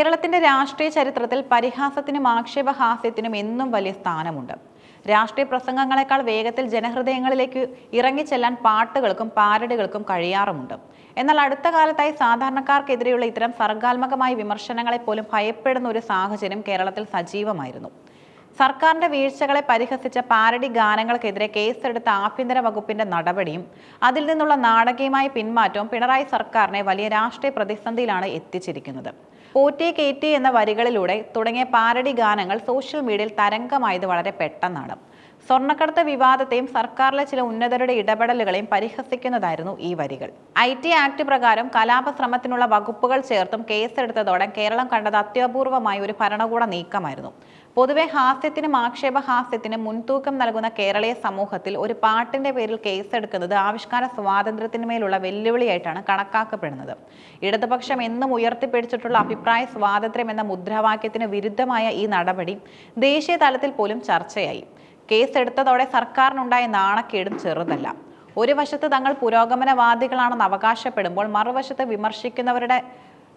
കേരളത്തിന്റെ രാഷ്ട്രീയ ചരിത്രത്തിൽ പരിഹാസത്തിനും ആക്ഷേപഹാസ്യത്തിനും എന്നും വലിയ സ്ഥാനമുണ്ട്. രാഷ്ട്രീയ പ്രസംഗങ്ങളെക്കാൾ വേഗത്തിൽ ജനഹൃദയങ്ങളിലേക്ക് ഇറങ്ങിച്ചെല്ലാൻ പാട്ടുകൾക്കും പാരഡികൾക്കും കഴിയാറുമുണ്ട്. എന്നാൽ അടുത്ത കാലത്തായി സാധാരണക്കാർക്കെതിരെയുള്ള ഇത്തരം സർഗാത്മകമായ വിമർശനങ്ങളെ പോലും ഭയപ്പെടുന്ന ഒരു സാഹചര്യം കേരളത്തിൽ സജീവമായിരുന്നു. സർക്കാരിന്റെ വീഴ്ചകളെ പരിഹസിച്ച പാരഡി ഗാനങ്ങൾക്കെതിരെ കേസെടുത്ത ആഭ്യന്തര വകുപ്പിന്റെ നടപടിയും അതിൽ നിന്നുള്ള നാടകീയമായ പിന്മാറ്റവും പിണറായി സർക്കാരിനെ വലിയ രാഷ്ട്രീയ പ്രതിസന്ധിയിലാണ് എത്തിച്ചിരിക്കുന്നത്. പോറ്റി കേറ്റി എന്ന വരികളിലൂടെ തുടങ്ങിയ പാരഡി ഗാനങ്ങൾ സോഷ്യൽ മീഡിയയിൽ തരംഗമായത് വളരെ പെട്ടെന്നാണ്. സ്വർണക്കടത്ത് വിവാദത്തെയും സർക്കാരിലെ ചില ഉന്നതരുടെ ഇടപെടലുകളെയും പരിഹസിക്കുന്നതായിരുന്നു ഈ വരികൾ. ഐ ടി ആക്ട് പ്രകാരം കലാപശ്രമത്തിനുള്ള വകുപ്പുകൾ ചേർത്തും കേസെടുത്തതോടെ കേരളം കണ്ടത് അത്യപൂർവമായ ഒരു ഭരണകൂട നീക്കമായിരുന്നു. പൊതുവെ ഹാസ്യത്തിനും ആക്ഷേപഹാസ്യത്തിനും മുൻതൂക്കം നൽകുന്ന കേരളീയ സമൂഹത്തിൽ ഒരു പാട്ടിന്റെ പേരിൽ കേസെടുക്കുന്നത് ആവിഷ്കാര സ്വാതന്ത്ര്യത്തിന്മേലുള്ള വെല്ലുവിളിയായിട്ടാണ് കണക്കാക്കപ്പെടുന്നത്. ഇടതുപക്ഷം എന്നും ഉയർത്തിപ്പിടിച്ചിട്ടുള്ള അഭിപ്രായ സ്വാതന്ത്ര്യം എന്ന മുദ്രാവാക്യത്തിന് വിരുദ്ധമായ ഈ നടപടി ദേശീയ തലത്തിൽ പോലും ചർച്ചയായി. കേസെടുത്തതോടെ സർക്കാരിനുണ്ടായ നാണക്കേടും ചെറുതല്ല. ഒരു വശത്ത് തങ്ങൾ പുരോഗമനവാദികളാണെന്ന് അവകാശപ്പെടുമ്പോൾ മറുവശത്ത് വിമർശിക്കുന്നവരുടെ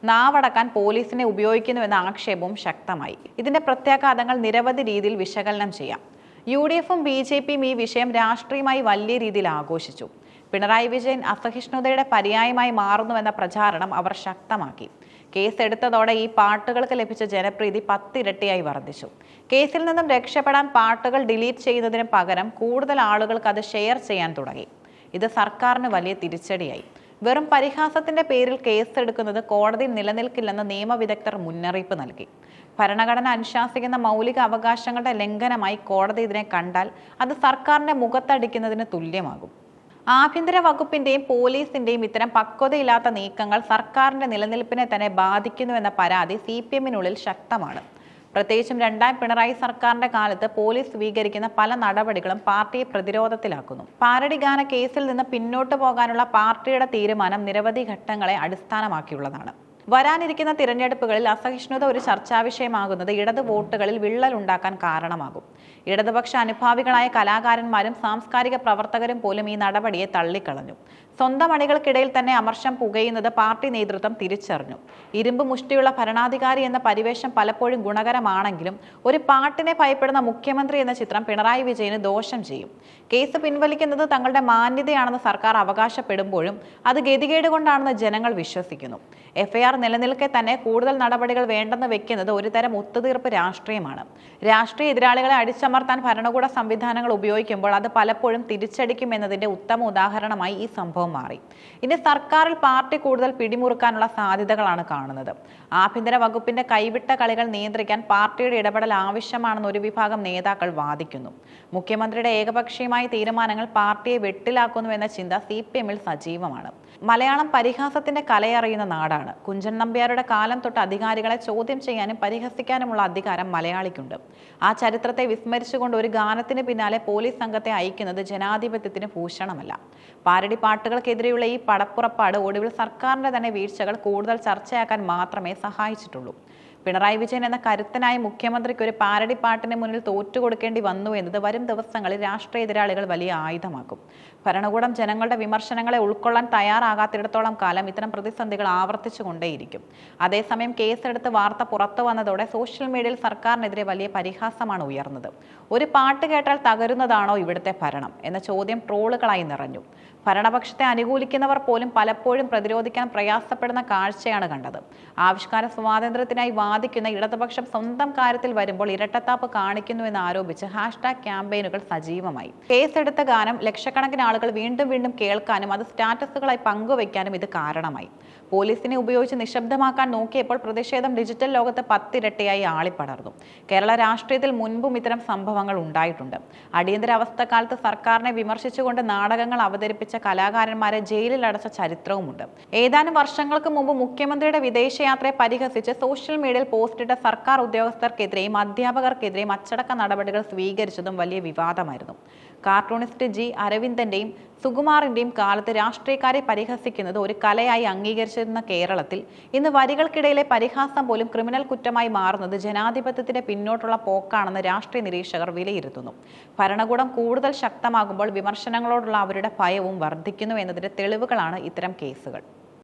നാവടക്കാൻ പോലീസിനെ ഉപയോഗിക്കുന്നുവെന്ന ആക്ഷേപവും ശക്തമായി. ഇതിന്റെ പ്രത്യാഘാതങ്ങൾ നിരവധി രീതിയിൽ വിശകലനം ചെയ്യാം. യു ഡി എഫും ബി ജെ പിയും ഈ വിഷയം രാഷ്ട്രീയമായി വലിയ രീതിയിൽ ആഘോഷിച്ചു. പിണറായി വിജയൻ അസഹിഷ്ണുതയുടെ പര്യായമായി മാറുന്നുവെന്ന പ്രചാരണം അവർ ശക്തമാക്കി. കേസ് എടുത്തതോടെ ഈ പാട്ടുകൾക്ക് ലഭിച്ച ജനപ്രീതി പത്തിരട്ടിയായി വർദ്ധിച്ചു. കേസിൽ നിന്നും രക്ഷപ്പെടാൻ പാട്ടുകൾ ഡിലീറ്റ് ചെയ്യുന്നതിന് പകരം കൂടുതൽ ആളുകൾക്ക് അത് ഷെയർ ചെയ്യാൻ തുടങ്ങി. ഇത് സർക്കാരിന് വലിയ തിരിച്ചടിയായി. വെറും പരിഹാസത്തിന്റെ പേരിൽ കേസെടുക്കുന്നത് കോടതി നിലനിൽക്കില്ലെന്ന് നിയമവിദഗ്ധർ മുന്നറിയിപ്പ് നൽകി. ഭരണഘടന അനുശാസിക്കുന്ന മൗലിക അവകാശങ്ങളുടെ ലംഘനമായി കോടതി ഇതിനെ കണ്ടാൽ അത് സർക്കാരിന്റെ മുഖത്തടിക്കുന്നതിന് തുല്യമാകും. ആഭ്യന്തര വകുപ്പിന്റെയും പോലീസിന്റെയും ഇത്തരം പക്വതയില്ലാത്ത നീക്കങ്ങൾ സർക്കാരിന്റെ നിലനിൽപ്പിനെ തന്നെ ബാധിക്കുന്നുവെന്ന പരാതി സി പി എമ്മിനുള്ളിൽ ശക്തമാണ്. പ്രത്യേകിച്ചും രണ്ടാം പിണറായി സർക്കാരിന്റെ കാലത്ത് പോലീസ് സ്വീകരിക്കുന്ന പല നടപടികളും പാർട്ടിയെ പ്രതിരോധത്തിലാക്കുന്നു. പാരടി ഗാന കേസിൽ നിന്ന് പിന്നോട്ട് പോകാനുള്ള പാർട്ടിയുടെ തീരുമാനം നിരവധി ഘട്ടങ്ങളെ അടിസ്ഥാനമാക്കിയുള്ളതാണ്. വരാനിരിക്കുന്ന തിരഞ്ഞെടുപ്പുകളിൽ അസഹിഷ്ണുത ഒരു ചർച്ചാ വിഷയമാകുന്നത് ഇടത് വോട്ടുകളിൽ വിള്ളൽ ഉണ്ടാക്കാൻ കാരണമാകും. ഇടതുപക്ഷ അനുഭാവികളായ കലാകാരന്മാരും സാംസ്കാരിക പ്രവർത്തകരും പോലും ഈ നടപടിയെ തള്ളിക്കളഞ്ഞു. സ്വന്തം അണികൾക്കിടയിൽ തന്നെ അമർഷം പുകയുന്നത് പാർട്ടി നേതൃത്വം തിരിച്ചറിഞ്ഞു. ഇരുമ്പ് മുഷ്ടിയുള്ള ഭരണാധികാരി എന്ന പരിവേഷം പലപ്പോഴും ഗുണകരമാണെങ്കിലും ഒരു പാട്ടിനെ ഭയപ്പെടുന്ന മുഖ്യമന്ത്രി എന്ന ചിത്രം പിണറായി വിജയന് ദോഷം ചെയ്യും. കേസ് പിൻവലിക്കുന്നത് തങ്ങളുടെ മാന്യതയാണെന്ന് സർക്കാർ അവകാശപ്പെടുമ്പോഴും അത് ഗതികേട് കൊണ്ടാണെന്ന് ജനങ്ങൾ വിശ്വസിക്കുന്നു. എഫ്ഐആർ നിലനിൽക്കെ തന്നെ കൂടുതൽ നടപടികൾ വേണ്ടെന്ന് വെക്കുന്നത് ഒരുതരം ഒത്തുതീർപ്പ് രാഷ്ട്രീയമാണ്. രാഷ്ട്രീയ എതിരാളികളെ അടിച്ചമർത്താൻ ഭരണകൂട സംവിധാനങ്ങൾ ഉപയോഗിക്കുമ്പോൾ അത് പലപ്പോഴും തിരിച്ചടിക്കുമെന്നതിന്റെ ഉത്തമ ഉദാഹരണമായി ഈ സംഭവം മാറി. ഇനി സർക്കാരിൽ പാർട്ടി കൂടുതൽ പിടിമുറുക്കാനുള്ള സാധ്യതകളാണ് കാണുന്നത്. ആഭ്യന്തര വകുപ്പിന്റെ കൈവിട്ട കളികൾ നിയന്ത്രിക്കാൻ പാർട്ടിയുടെ ഇടപെടൽ ആവശ്യമാണെന്ന് ഒരു വിഭാഗം നേതാക്കൾ വാദിക്കുന്നു. മുഖ്യമന്ത്രിയുടെ ഏകപക്ഷീയമായ തീരുമാനങ്ങൾ പാർട്ടിയെ വെട്ടിലാക്കുന്നുവെന്ന ചിന്ത സി പി എമ്മിൽ സജീവമാണ്. മലയാളം പരിഹാസത്തിന്റെ കലയറിയുന്ന നാടാണ്. കുഞ്ചൻ നമ്പ്യാരുടെ കാലം തൊട്ട് അധികാരികളെ ചോദ്യം ചെയ്യാനും പരിഹസിക്കാനുമുള്ള അധികാരം മലയാളിക്കുണ്ട്. ആ ചരിത്രത്തെ വിസ്മരിച്ചുകൊണ്ട് ഒരു ഗാനത്തിന് പിന്നാലെ പോലീസ് സംഘത്തെ അയക്കുന്നത് ജനാധിപത്യത്തിന് ഭൂഷണമല്ല. പാരടി പാട്ടുകൾക്കെതിരെയുള്ള ഈ പടപ്പുറപ്പാട് ഒടുവിൽ സർക്കാരിന്റെ തന്നെ വീഴ്ചകൾ കൂടുതൽ ചർച്ചയാക്കാൻ മാത്രമേ സഹായിച്ചിട്ടുള്ളൂ. പിണറായി വിജയൻ എന്ന കരുത്തനായ മുഖ്യമന്ത്രിക്ക് ഒരു പാരടി പാട്ടിന് മുന്നിൽ തോറ്റുകൊടുക്കേണ്ടി വന്നു എന്നത് വരും ദിവസങ്ങളിൽ രാഷ്ട്രീയ എതിരാളികൾ വലിയ ആയുധമാക്കും. ഭരണകൂടം ജനങ്ങളുടെ വിമർശനങ്ങളെ ഉൾക്കൊള്ളാൻ തയ്യാറാകാത്തിടത്തോളം കാലം ഇത്തരം പ്രതിസന്ധികൾ ആവർത്തിച്ചുകൊണ്ടേയിരിക്കും. അതേസമയം കേസെടുത്ത് വാർത്ത പുറത്തു വന്നതോടെ സോഷ്യൽ മീഡിയയിൽ സർക്കാരിനെതിരെ വലിയ പരിഹാസമാണ് ഉയർന്നത്. ഒരു പാട്ട് കേട്ടാൽ തകരുന്നതാണോ ഇവിടുത്തെ ഭരണം? എന്ന ചോദ്യം ട്രോളുകളായി നിറഞ്ഞു. ഭരണപക്ഷത്തെ അനുകൂലിക്കുന്നവർ പോലും പലപ്പോഴും പ്രതിരോധിക്കാൻ പ്രയാസപ്പെടുന്ന കാഴ്ചയാണ് കണ്ടത്. ആവിഷ്കാര സ്വാതന്ത്ര്യത്തിനായി വാദിക്കുന്ന ഇടതുപക്ഷം സ്വന്തം കാര്യത്തിൽ വരുമ്പോൾ ഇരട്ടത്താപ്പ് കാണിക്കുന്നു എന്ന് ആരോപിച്ച് ഹാഷ്ടാഗ് ക്യാമ്പയിനുകൾ സജീവമായി. കേസെടുത്ത ഗാനം ലക്ഷക്കണക്കിന് ആളുകൾ വീണ്ടും വീണ്ടും കേൾക്കാനും അത് സ്റ്റാറ്റസുകളായി പങ്കുവയ്ക്കാനും ഇത് കാരണമായി. പോലീസിനെ ഉപയോഗിച്ച് നിശബ്ദമാക്കാൻ നോക്കിയപ്പോൾ പ്രതിഷേധം ഡിജിറ്റൽ ലോകത്ത് പത്തിരട്ടിയായി ആളിപ്പടർന്നു. കേരള രാഷ്ട്രീയത്തിൽ മുൻപും ഇത്തരം സംഭവങ്ങൾ ഉണ്ടായിട്ടുണ്ട്. അടിയന്തരാവസ്ഥ കാലത്ത് സർക്കാരിനെ വിമർശിച്ചുകൊണ്ട് നാടകങ്ങൾ അവതരിപ്പിച്ച കലാകാരന്മാരെ ജയിലിൽ അടച്ച ചരിത്രവുമുണ്ട്. ഏതാനും വർഷങ്ങൾക്ക് മുമ്പ് മുഖ്യമന്ത്രിയുടെ വിദേശയാത്രയെ പരിഹസിച്ച് സോഷ്യൽ മീഡിയയിൽ പോസ്റ്റിട്ട സർക്കാർ ഉദ്യോഗസ്ഥർക്കെതിരെയും അധ്യാപകർക്കെതിരെയും അച്ചടക്ക നടപടികൾ സ്വീകരിച്ചതും വലിയ വിവാദമായിരുന്നു. കാർട്ടൂണിസ്റ്റ് ജി അരവിന്ദന്റെയും സുകുമാറിന്റെയും കാലത്ത് രാഷ്ട്രീയക്കാരെ പരിഹസിക്കുന്നത് ഒരു കലയായി അംഗീകരിച്ചിരുന്ന കേരളത്തിൽ ഇന്ന് വരികൾക്കിടയിലെ പരിഹാസം പോലും ക്രിമിനൽ കുറ്റമായി മാറുന്നത് ജനാധിപത്യത്തിന്റെ പിന്നോട്ടുള്ള പോക്കാണെന്ന് രാഷ്ട്രീയ നിരീക്ഷകർ വിലയിരുത്തുന്നു. ഭരണകൂടം കൂടുതൽ ശക്തമാകുമ്പോൾ വിമർശനങ്ങളോടുള്ള അവരുടെ ഭയവും വർദ്ധിക്കുന്നു എന്നതിന്റെ തെളിവുകളാണ് ഇത്തരം കേസുകൾ.